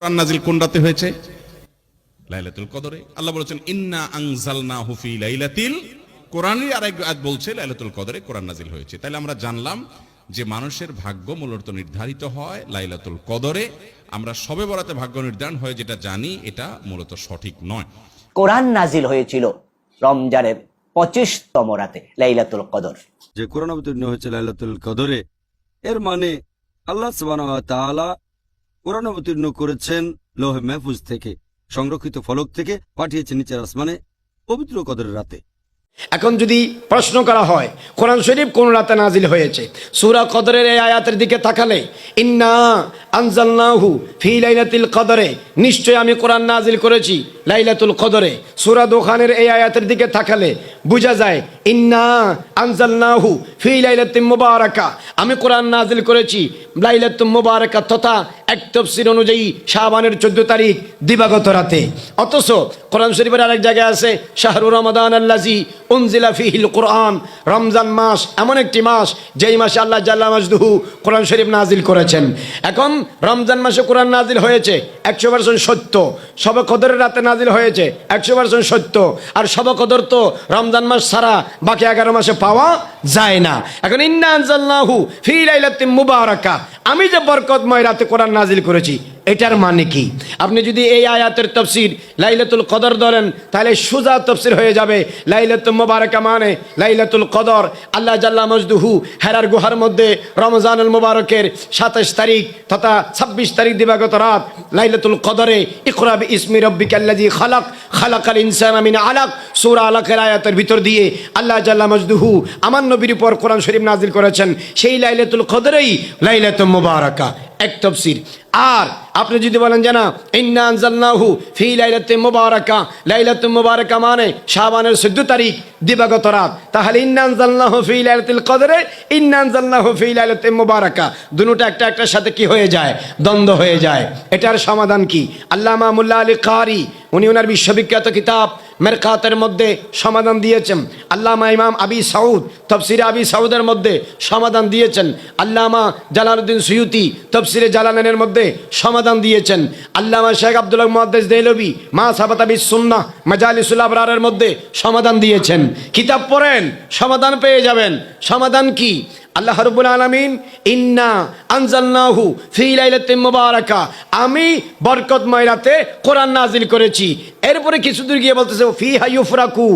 কোরআন নাজিল কোন রাতে হয়েছে? লাইলাতুল কদরে। আল্লাহ বলেছেন ইন্না আনজালনা হুফি লাইলাতিল কোরআনই। আরেক আয়াত বলছে লাইলাতুল কদরে কোরআন নাজিল হয়েছে। তাহলে আমরা জানলাম যে মানুষের ভাগ্য মূলত নির্ধারিত হয় লাইলাতুল কদরে। আমরা সবে বরাতে ভাগ্য নির্ধারণ হয় যেটা জানি এটা মূলত সঠিক নয়। কোরআন নাজিল হয়েছিল রমজানের পঁচিশতম রাতে লাইলাতুল কদর। যে কোরআন অবতীর্ণ হয়েছে লাইলাতুল কদরে এর মানে আল্লাহ সুবহানাহু ওয়া তাআলা কোরআন অবতীর্ণ করেছেন লোহে মেহফুজ থেকে, সংরক্ষিত ফলক থেকে, পাঠিয়েছেন নিচের আসমানে, পবিত্র কদরের রাতে। এখন যদি প্রশ্ন করা হয়, কোরআন শরীফ কোন রাতে নাজিল হয়েছে? সূরা কদরের এই আয়াতের দিকে তাকালে, ইন্না আনজালনাহু ফি লাইলাতুল কদরে। নিশ্চয় আমি কোরআন নাজিল করেছি লাইলাতুল কদরে। সূরা দোকানের এই আয়াতের দিকে তাকালে, বোঝা যায়, ইন্না আনজালনাহু ফি লাইলাতিন মুবারাকা। আমি কোরআন নাজিল করেছি লাইলাতুল মুবারাকা তথা এক তফসির অনুযায়ী শাবানের চোদ্দ তারিখ দিবাগত রাতে। অথচ কোরআন শরীফের আরেক জায়গায় আছে শাহরুর রমাদান আল্লাজি উনজিলা ফিহিল কোরআন। রমজান মাস এমন একটি মাস, যেই মাসে আল্লাহ জাল্লা মাজদুহু কোরআন শরীফ নাজিল করেছেন। এখন রমজান মাসে কোরআন নাজিল হয়েছে, একশো পার্সেন্ট সত্য। সব কদরের রাতে নাজিল হয়েছে, একশো পার্সেন্ট সত্য। আর সব কদর তো রমজান মাস ছাড়া বাকি এগারো মাসে পাওয়া যায় না। এখন ইন্না আনজালনাহু ফি লাইলাতিন মুবারাকা। আমি যে বরকতময় রাতে কোরআন নাজিল করেছি এটার মানে কি? আপনি যদি এই আয়াতের তফসির লাইলাতুল কদর ধরেন, তাহলে সুজা তফসির হয়ে যাবে, লাইলাতুল মুবারাকা মানে লাইলাতুল কদর। আল্লাহ জাল্লা মজদুহু হেরার গুহার মধ্যে রমজানুল মুবারকের সাতাশ তারিখ তথা ছাব্বিশ তারিখ দিবাগত রাত, লাইলাতুল কদরে ইকরাব ইসমি রব্বিকাল্লাজি খালাক, খালাকাল ইনসান আমিন আলাক, সূরা আলাকের আয়াতের ভিতর দিয়ে আল্লাহ জাল্লা মজদুহু আমার নবীর উপর কোরআন শরীফ নাজিল করেছেন, সেই লাইলাতুল কদরেই লাইলাতুল মুবারাকা। এক তফসির। আর আপনি যদি বলেন যে না, ইন্না আনজালনাহু ফি লাইলাতে মুবারাকা লাইলাতে মুবারাকা মানে শাবানের 14 তারিখ, দিবাগত রাত। তাহলে ইন্না আনজালনাহু ফি লাইলাতুল কদরে ইন্না আনজালনাহু ফি লাইলাতে মুবারাকা দুটোটা একটা একটার সাথে কি হয়ে যায়? দ্বন্দ্ব হয়ে যায়। এটার সমাধান কি? আল্লামা মুল্লা আলী কারি, উনি ওনার বিশ্ববিখ্যাত কিতাব মেরকাতের মধ্যে সমাধান দিয়েছেন। আল্লামা ইমাম আবি সাউদ, তফসিরে আবি সাউদের মধ্যে সমাধান দিয়েছেন। আল্লামা জালালউদ্দিন সুয়ুতি, তফসিরে জালালেনের মধ্যে সমাধান দিয়েছেন। আল্লামা শেখ আব্দুল্লাহ মুহাদ্দিস দেহলভি মা সাবাত আবি সুন্নাহ মাজালিসুল আবরারের মধ্যে সমাধান দিয়েছেন। কিতাব পড়েন, সমাধান পেয়ে যাবেন। সমাধান কি? আল্লাহ রব্বুল আলামিন ইন্না আনজালনাহু ফি লাইলাতিন মুবারাকা। আমি বরকতময় রাতে কোরআন নাজিল করেছি। এরপরে কিছু দূর গিয়ে বলতেছে ফি হাইফরাকু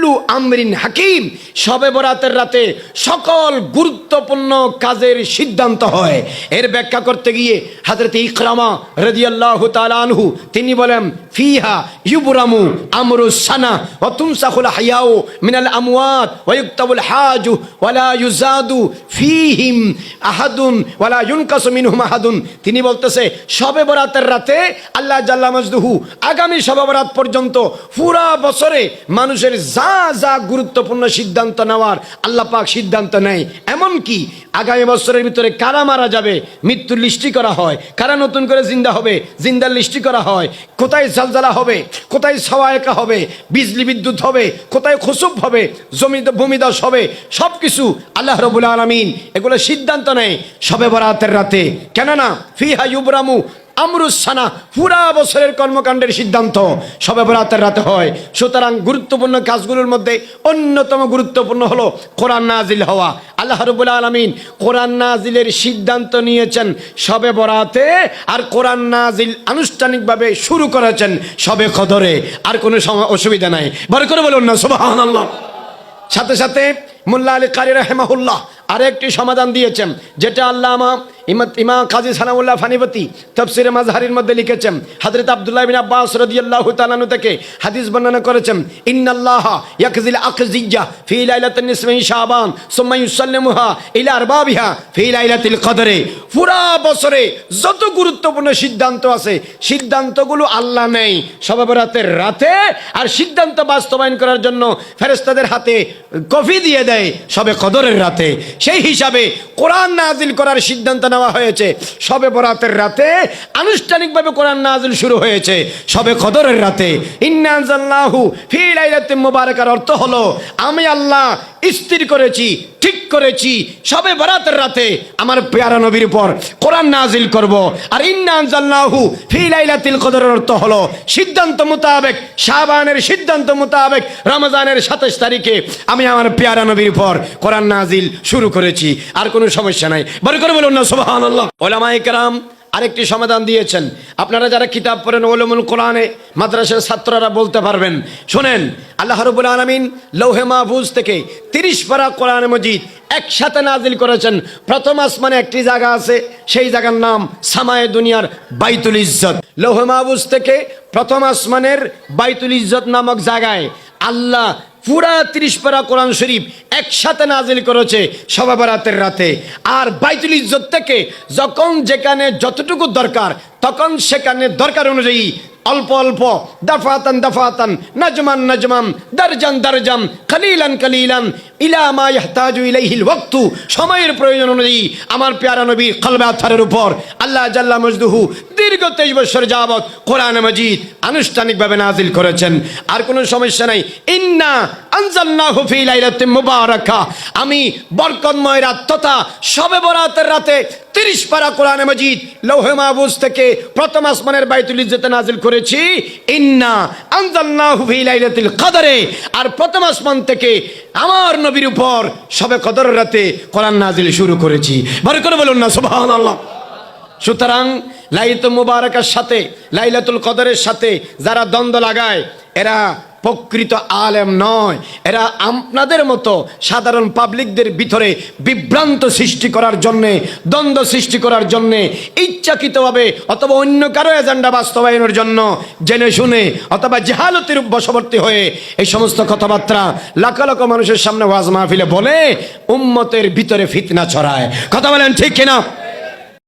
কুল্লু আমরিন হাকিম, সবে বরাতের রাতে সকল গুরুত্বপূর্ণ কাজের সিদ্ধান্ত হয়। এর ব্যাখ্যা করতে গিয়ে হাজরত ইকরামা রাদিয়াল্লাহু তাআলা আনহু, তিনি বলেন, ফিহা ইউবরামু আমরু সানা ওয়া তুমসাখুল হায়াউ মিনাল আমওয়াত ওয়া ইউক্তাবুল হাজু ওয়ালা ইউজাদু ফিহিম আহাদুন ওয়ালা ইউনকাসু মিনহুম আহাদুন। তিনি বলতেছে, সবে বরাতের রাতে আল্লাহ জাল্লা মজদুহু আগামী সবে বরাত পর্যন্ত পুরা বছরে মানুষের যা যা যা গুরুত্বপূর্ণ সিদ্ধান্ত নেওয়ার, আল্লাহ পাক সিদ্ধান্ত নেয়। এমন কি আগামী বছরের ভিতরে কারা মারা যাবে, মৃত্যুর লিস্টি করা হয়। কারা নতুন করে জিন্দা হবে, জিন্দার লিস্টি করা হয়। কোথায় জালজালা হবে, কোথায় সওয়ায়কা হবে, বিজলি বিদ্যুৎ হবে, কোথায় খুসুব হবে জমি ভূমিদস হবে সব কিছু আল্লাহ রবুল আলমিন এগুলো সিদ্ধান্ত নেয় সবে বরাতের রাতে। কেননা ফিহা ইউবরামু আমরুসানা পুরা বছরের কর্মকাণ্ডের সিদ্ধান্ত সবে বরাতের রাতে হয়। সুতরাং গুরুত্বপূর্ণ কাজগুলোর মধ্যে অন্যতম গুরুত্বপূর্ণ হলো কোরআন নাজিল হওয়া। আল্লাহ রবুল আলমিন কোরআন নাজিলের সিদ্ধান্ত নিয়েছেন সবে বরাতে আর কোরআন নাজিল আনুষ্ঠানিকভাবে শুরু করেছেন সবে কদরে। আর কোনো সময় অসুবিধা নাই। বড় করে বলুন না, সুবহানাল্লাহ। সাথে সাথে মোল্লা আলী কারি রাহেমাহুল্লাহ আরেকটি সমাধান দিয়েছেন, যেটা আল্লামা ইমা- কাজী সানাউল্লাহ ফানিবতী তফসিরে মাজহারির মধ্যে লিখেছেন। হযরত আব্দুল্লাহ বিন আব্বাস রাদিয়াল্লাহু তাআলা আনহু থেকে হাদিস বর্ণনা করেছেন, ইন্নাল্লাহ ইয়াকজিল আকজিজ্জা ফি লাইলাতিন নিসফি শাবান আরবাবিহা ফি লাইলাতিল কদরে। পুরা বছরে যত গুরুত্বপূর্ণ সিদ্ধান্ত আছে, সিদ্ধান্তগুলো আল্লাহ নেই। সবে বরাতের রাতে আর সিদ্ধান্ত বাস্তবায়ন করার জন্য ফেরেস্তাদের হাতে কফি দিয়ে দেয় সবে কদরের রাতে। সেই হিসাবে কোরআন নাজিল করার সিদ্ধান্ত নেওয়া হয়েছে। সবে বরাতের রাতে আনুষ্ঠানিকভাবে কোরআন নাজিল শুরু হয়েছে। সবে খদরের রাতে ইন্নাজাল্লাহু ফি লাইলাতিন মোবারকার অর্থ হলো, আমি আল্লাহ স্থির করেছি ঠিক করেছি। সবে বরাতের রাতে আমার পেয়ারা নবীর উপর কোরআন নাজিল করব। আর ইন্নাহু ফিলাইলাতিল কদরের অর্থ হলো সিদ্ধান্ত মোতাবেক শাহবানের সিদ্ধান্ত মোতাবেক রমজানের সাতাশ তারিখে আমি আমার পেয়ারা নবীর উপর কোরআন নাজিল শুরু করেছি। আর কোনো সমস্যা নাই। বরকর করে বলুন না, সুবহানাল্লাহ। আরেকটি সমাধান দিয়েছেন। আপনারা যারা কিতাব পড়েন ওলমুল কোরআনে, মাদ্রাসার ছাত্ররা বলতে পারবেন, শোনেন, আল্লাহ রবুল আলমিন লৌহে মাহফুজ থেকে তিরিশ পারা কোরআন মজিদ একসাথে নাজিল করেছেন। প্রথম আসমানে একটি জায়গা আছে, সেই জায়গার নাম সামায়ে দুনিয়ার বাইতুল ইজ্জত। লৌহে মাহফুজ থেকে প্রথম আসমানের বাইতুল ইজ্জত নামক জায়গায় আল্লাহ পুরা তিরিশ পারা কোরআন শরীফ একসাথে নাজিল করেছে সবে বরাতের রাতে। আর বাইতুল ইজ্জত থেকে যখন যেখানে যতটুকু দরকার, তখন সেখানে দরকার অনুযায়ী অল্প অল্প দফাতান দফাতান, নজমান নজমাম দরজান দরজাম, খলিলান কলিলান ইলা মা ইয়াহতাজু ইলাইহিল ওয়াক্তু। সময়ের প্রয়োজন অনুযায়ী আমার পেয়ারা নবী কলবে আথারের উপর আল্লাহ জাল্লা মজদুহু দীর্ঘ তেইশ বছর যাবৎ কোরআন মজিদ আনুষ্ঠানিকভাবে নাজিল করেছেন। আর কোনো সমস্যা নাই। ইন্না আনজালনাহু ফি লাইলাতিন মুবারাকা। আমি বরকতময় রাত তথা শবে বরাতের রাতে তিরিশ পারা কোরআন মজিদ লৌহে মাহবুজ থেকে প্রথম আসমানের বাইতুল ইজ্জতে নাজিল করেছি। ইন্না আনজালনাহু ফি লাইলাতিল কদরে। আর প্রথম আসমান থেকে আমার নবীর উপর সবে কদরের রাতে কোরআন নাজিল শুরু করেছি। করে বলুন না, সুবহানাল্লাহ। সুতরাং লাইলাতুল মুবারাকার সাথে, লাইলাতুল কদরের সাথে যারা দ্বন্দ্ব লাগায়, এরা প্রকৃত আলেম নয়। এরা আপনাদের মতো সাধারণ পাবলিকদের ভিতরে বিভ্রান্ত সৃষ্টি করার জন্যে, দ্বন্দ্ব সৃষ্টি করার জন্যে, ইচ্ছাকৃতভাবে অথবা অন্য কারও এজেন্ডা বাস্তবায়নের জন্য জেনে শুনে অথবা জেহালতের বশবর্তী হয়ে এই সমস্ত কথাবার্তা লাখ লাখ মানুষের সামনে ওয়াজ মাহফিলে বলে উম্মতের ভিতরে ফিতনা ছড়ায়। কথা বলেন ঠিক কিনা?